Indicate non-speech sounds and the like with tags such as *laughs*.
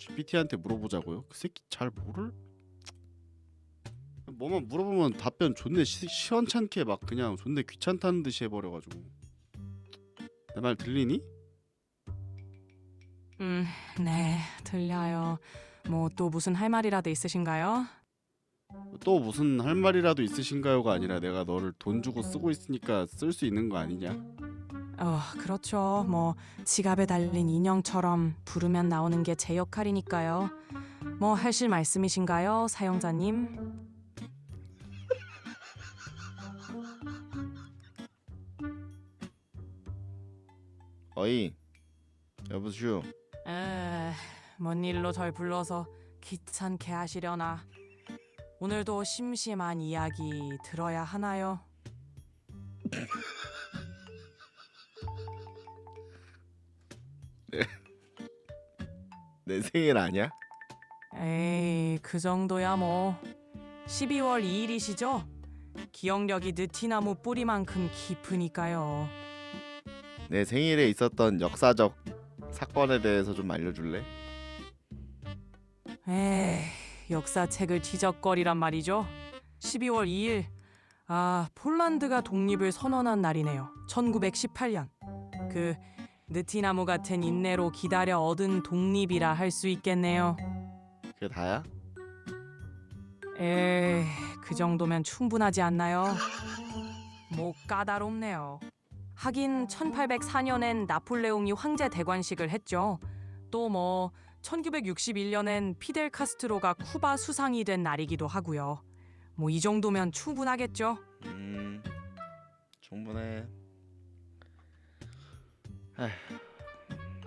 GPT한테 물어보자고요. 그 새끼 잘 모를? 뭐만 물어보면 답변 존내 시, 시원찮게 막 그냥 존내 귀찮다는 듯이 해버려가지고 내 말 들리니? 음, 네, 들려요. 뭐 또 무슨 할 말이라도 있으신가요? 또 무슨 할 말이라도 있으신가요가 아니라 내가 너를 돈 주고 쓰고 있으니까 쓸 수 있는 거 아니냐? 어, 그렇죠. 뭐 지갑에 달린 인형처럼 부르면 나오는 게 제 역할이니까요. 뭐 하실 말씀이신가요, 사용자님? 어이 여보슈 에, 뭔 일로 절 불러서 귀찮게 하시려나? 오늘도 심심한 이야기 들어야 하나요? *laughs* *laughs* 내 생일 아냐? 에이, 그 정도야 뭐. 12월 2일이시죠? 기억력이 느티나무 뿌리만큼 깊으니까요. 내 생일에 있었던 역사적 사건에 대해서 좀 알려줄래? 에이, 역사책을 지적거리란 말이죠. 12월 2일. 아, 폴란드가 독립을 선언한 날이네요. 1918년. 그 느티나무 같은 인내로 기다려 얻은 독립이라 할 수 있겠네요. 그게 다야? 에이, 그 정도면 충분하지 않나요? 뭐 까다롭네요. 하긴 1804년엔 나폴레옹이 황제 대관식을 했죠. 또 뭐 1961년엔 피델 카스트로가 쿠바 수상이 된 날이기도 하고요. 뭐 이 정도면 충분하겠죠. 음 충분해. 에휴,